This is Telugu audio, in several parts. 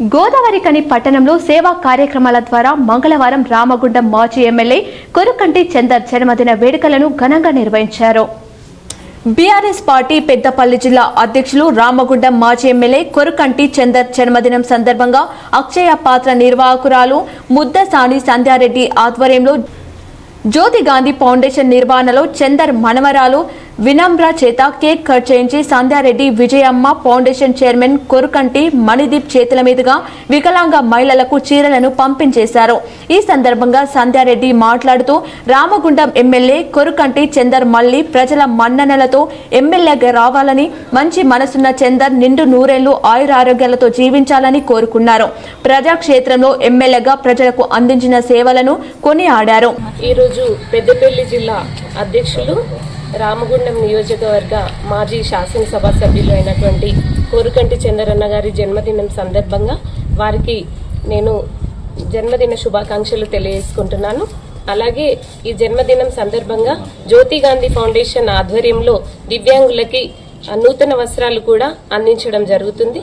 గోదావరికని పట్టణంలో సేవా కార్యక్రమాల ద్వారా మంగళవారం రామగుండం మాజీ ఎమ్మెల్యే కొరుకంటి చందర్ జన్మదిన వేడుకలను ఘనంగా నిర్వహించారు. బీఆర్ఎస్ పార్టీ పెద్దపల్లి జిల్లా అధ్యక్షులు రామగుండం మాజీ ఎమ్మెల్యే కొరుకంటి చందర్ జన్మదినం సందర్భంగా అక్షయ పాత్ర నిర్వాహకురాలు ముద్దసాని సంధ్యారెడ్డి ఆధ్వర్యంలో జ్యోతి గాంధీ ఫౌండేషన్ నిర్వహణలో చందర్ మనవరాలు వినమ్ర చేత కేక్ కట్ చేయించి సంధ్యారెడ్డి విజయమ్మ ఫౌండేషన్ చైర్మన్ కొరుకంటి మణిదీప్ చేతుల మీదుగా వికలాంగ మహిళలకు చీరలను పంపించేశారు. ఈ సందర్భంగా సంధ్యారెడ్డి మాట్లాడుతూ రామగుండం ఎమ్మెల్యే కొరుకంటి చందర్ మళ్ళీ ప్రజల మన్ననలతో ఎమ్మెల్యేగా రావాలని మంచి మనసున్న చందర్ నిండు నూరేళ్ళు ఆయురారోగ్యాలతో జీవించాలని కోరుకున్నారు. ప్రజాక్షేత్రంలో ఎమ్మెల్యేగా ప్రజలకు అందించిన సేవలను కొనియాడారు. ఈరోజు పెద్దపల్లి జిల్లా అధ్యక్షులు రామగుండం నియోజకవర్గ మాజీ శాసనసభ సభ్యులు అయినటువంటి కోరుకంటి చంద్రన్న గారి జన్మదినం సందర్భంగా వారికి నేను జన్మదిన శుభాకాంక్షలు తెలియజేసుకుంటున్నాను. అలాగే ఈ జన్మదినం సందర్భంగా జ్యోతి గాంధీ ఫౌండేషన్ ఆధ్వర్యంలో దివ్యాంగులకి నూతన వస్త్రాలు కూడా అందించడం జరుగుతుంది.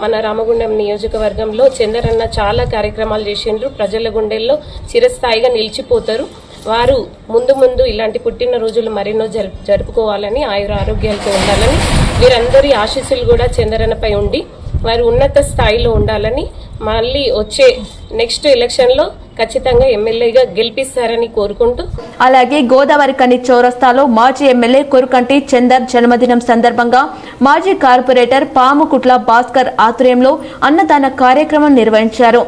మన రామగుండం నియోజకవర్గంలో చందరన్న చాలా కార్యక్రమాలు చేసిండ్రు. ప్రజల గుండెల్లో చిరస్థాయిగా నిలిచిపోతారు. వారు ముందు ముందు ఇలాంటి పుట్టినరోజులు మరెన్నో జరుపు జరుపుకోవాలని ఆయుర ఆరోగ్యాలతో ఉండాలని వీరందరి ఆశీస్సులు కూడా చంద్రనపై ఉండి వారు ఉన్నత స్థాయిలో ఉండాలని మళ్ళీ వచ్చే నెక్స్ట్ ఎలక్షన్లో ఖచ్చితంగా ఎమ్మెల్యేగా గెలిపిస్తారని కోరుకుంటూ. అలాగే గోదావరి కని చౌరస్తాలో మాజీ ఎమ్మెల్యే కొరుకంటి చందర్ జన్మదినం సందర్భంగా మాజీ కార్పొరేటర్ పాముకుట్ల భాస్కర్ ఆధ్వర్యంలో అన్నదాన కార్యక్రమం నిర్వహించారు.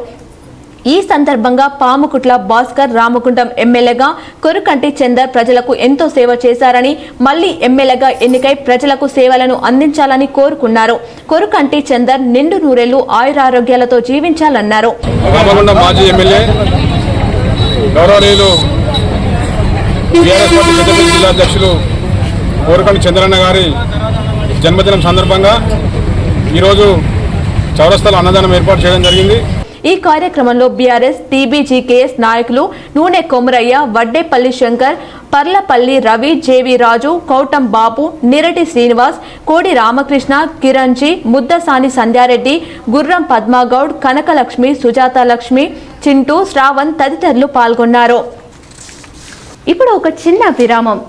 ఈ సందర్భంగా పాముకుట్ల భాస్కర్ రామగుండం ఎమ్మెల్యేగా కొరుకంటి చందర్ ప్రజలకు ఎంతో సేవ చేశారని మళ్ళీ ఎమ్మెల్యేగా ఎన్నికై ప్రజలకు సేవలను అందించాలని కోరుకున్నారు. కొరుకంటి చందర్ నిండు నూరేళ్ళు ఆయురారోగ్యాలతో జీవించాలన్నారు. రామగుండం చంద్రన్న గారి జన్మదినం సందర్భంగా ఈరోజు చౌరస్తాలో అన్నదానం ఏర్పాటు చేయడం జరిగింది. ఈ కార్యక్రమంలో బీఆర్ఎస్ టీబీజీకేఎస్ నాయకులు నూనె కొమరయ్య వడ్డేపల్లి శంకర్ పర్లపల్లి రవి జేవి రాజు కౌటం బాబు నిరటి శ్రీనివాస్ కోడి రామకృష్ణ కిరణ్జీ ముద్దసాని సంధ్యారెడ్డి గుర్రం పద్మాగౌడ్ కనకలక్ష్మి సుజాత లక్ష్మి చింటూ శ్రావణ్ తదితరులు పాల్గొన్నారు. ఇప్పుడు ఒక చిన్న విరామం.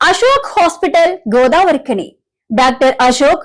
Ashok hospital Godavarikhani. Doctor Ashok